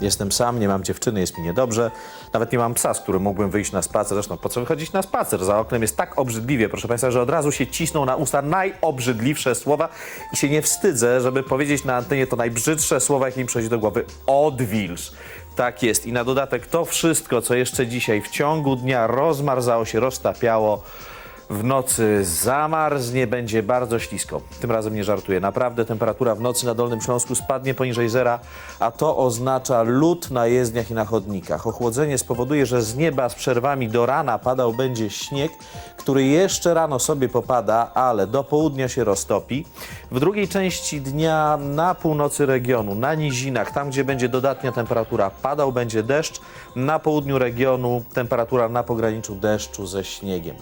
Jestem sam, nie mam dziewczyny, jest mi niedobrze. Nawet nie mam psa, z którym mógłbym wyjść na spacer. Zresztą po co wychodzić na spacer? Za oknem jest tak obrzydliwie, proszę Państwa, że od razu się cisną na usta najobrzydliwsze słowa i się nie wstydzę, żeby powiedzieć na antenie to najbrzydsze słowa, jakie mi przychodzi do głowy. Odwilż. Tak jest. I na dodatek to wszystko, co jeszcze dzisiaj w ciągu dnia rozmarzało się, roztapiało, w nocy zamarznie, będzie bardzo ślisko. Tym razem nie żartuję. Naprawdę temperatura w nocy na Dolnym Śląsku spadnie poniżej zera, a to oznacza lód na jezdniach i na chodnikach. Ochłodzenie spowoduje, że z nieba z przerwami do rana padał będzie śnieg, który jeszcze rano sobie popada, ale do południa się roztopi. W drugiej części dnia na północy regionu, na nizinach, tam gdzie będzie dodatnia temperatura, padał będzie deszcz. Na południu regionu temperatura na pograniczu deszczu ze śniegiem.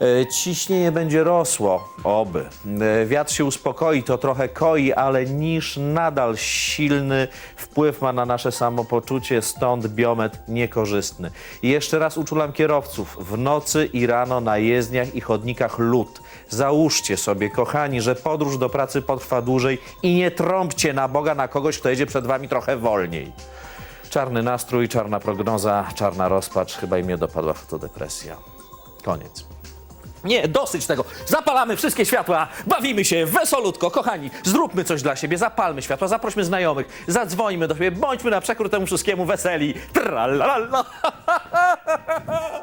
E, Ciśnienie będzie rosło, oby. E, Wiatr się uspokoi, to trochę koi, ale niż nadal silny wpływ ma na nasze samopoczucie, stąd biometr niekorzystny. I jeszcze raz uczulam kierowców, w nocy i rano na jezdniach i chodnikach lód. Załóżcie sobie, kochani, że podróż do pracy potrwa dłużej i nie trąbcie na Boga na kogoś, kto jedzie przed wami trochę wolniej. Czarny nastrój, czarna prognoza, czarna rozpacz, chyba im mnie dopadła fotodepresja. Koniec. Nie, dosyć tego. Zapalamy wszystkie światła, bawimy się wesolutko, kochani. Zróbmy coś dla siebie, zapalmy światła, zaprośmy znajomych, zadzwońmy do siebie, bądźmy na przekór temu wszystkiemu weseli. Tralala.